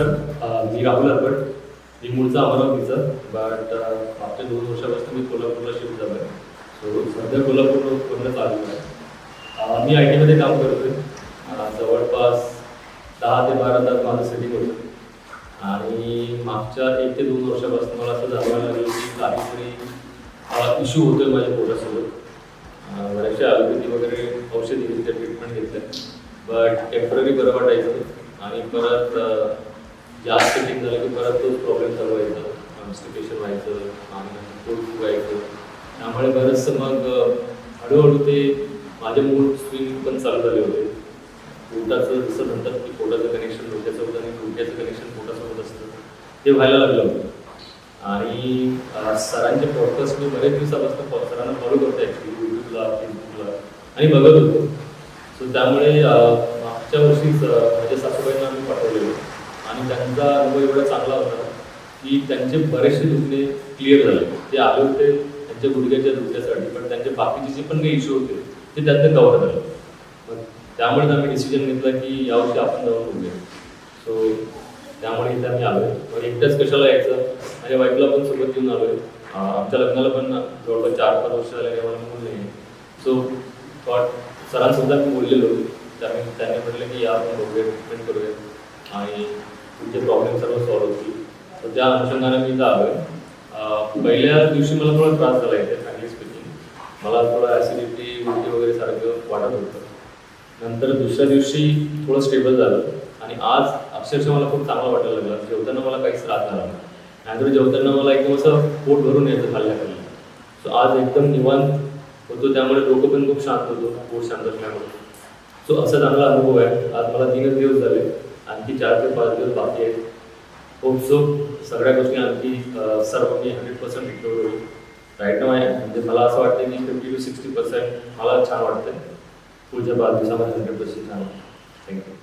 Sir uh, मी राहुल अरबट मी मूळचा अमरावतीचा बट मागच्या दोन वर्षापासून मी कोल्हापूरला शिफ्ट झालो आहे सो सध्या कोल्हापूर पूर्ण चालू आहे. Uh, मी आय टीमध्ये काम करतो आहे uh, जवळपास दहा ते बारा तास माझं सेटिंग होतं. आणि मागच्या एक ते दोन वर्षापासून मला असं जाणवायला लागलं की काहीतरी इश्यू आहे माझ्या पोटासोबत बऱ्याचशा आयुर्वेदिक वगैरे औषधी घेतल्या ट्रीटमेंट घेतल्या. बट टेंपररी बरं वाटायचं. आणि परत जास्त सेटिंग झालं की परत तोच प्रॉब्लेम चालू व्हायचा. कॉन्स्टिपेशन व्हायचं आणि पोट व्हायचं. त्यामुळे बरंचसं मग हळूहळू ते माझे मूड स्विंग पण चालू झाले होते. पोटाचं जसं म्हणतात की पोटाचं कनेक्शन डोक्यासोबत आणि डोक्याचं कनेक्शन पोटासोबत असतं. ते व्हायला लागलं होतं. आणि सरांचे पॉडकास्ट मी बरेच दिवसापासून सरांना फॉलो करतो ॲक्च्युली यूट्यूबला फेसबुकला आणि बघत होतो. सो त्यामुळे मागच्या वर्षीच अ, माझ्या सासूबाईंना आम्ही पाठवलेलो आणि म्हणजे त्यांचा अनुभव एवढा चांगला होता की त्यांचे बरेचसे दुखणे क्लिअर झाले. ते आले होते त्यांच्या गुडघ्याच्या दुखण्यासाठी पण त्यांचे बाकीचे जे पण काही इश्यू होते ते त्यांना कव्हर झाले. मग त्यामुळेच आम्ही डिसिजन घेतला की यावर्षी आपण जाऊन बघूया. सो त्यामुळे इथे आम्ही आलोय. पण एकट्याच कशाला यायचं? माझ्या वाईफला पण सोबत घेऊन आलोय. आहे आमच्या लग्नाला पण जवळपास चार पाच वर्ष झाले आम्हाला मूल नाही सो थॉट सरांसुद्धा मी बोललेलो. त्यामुळे त्यांनी म्हटलं की या आपण बघूया ट्रीटमेंट करूया. आणि तुमचे प्रॉब्लेम सर्व सॉल्व्ह होतील तर त्या अनुषंगाने मी इथं आहे पहिल्या दिवशी मला थोडा त्रास झाला इथे फॅमिली स्पीकिंग मला थोडं ॲसिडिटी उलटी वगैरे सारखं वाटत होतं. नंतर दुसऱ्या दिवशी थोडं स्टेबल झालं. आणि आज अक्षरशः मला खूप चांगलं वाटायला लागलं. जेवताना मला काहीच त्रास झाला नाही नाहीतर जेवताना मला एकदम असं पोट भरून यायचं खाल्ल्या सो आज एकदम निवांत होतो. त्यामुळे डोकं पण खूप शांत होतो. पोट शांत असल्यामुळे. सो असा चांगला अनुभव आहे. आज मला तीनच दिवस झाले. आणखी चार ते पाच दिवस बाकी आहेत. खूप सगळ्या गोष्टी आणखी सर्व हंड्रेड पर्सेंट रिकवर होईल. राईट नाव आहे म्हणजे मला असं वाटतं की फिफ्टी टू सिक्स्टी पर्सेंट मला छान वाटतं पुढच्या पाच दिवसामध्ये हंड्रेड पर्सेंट छान वाटतं थँक्यू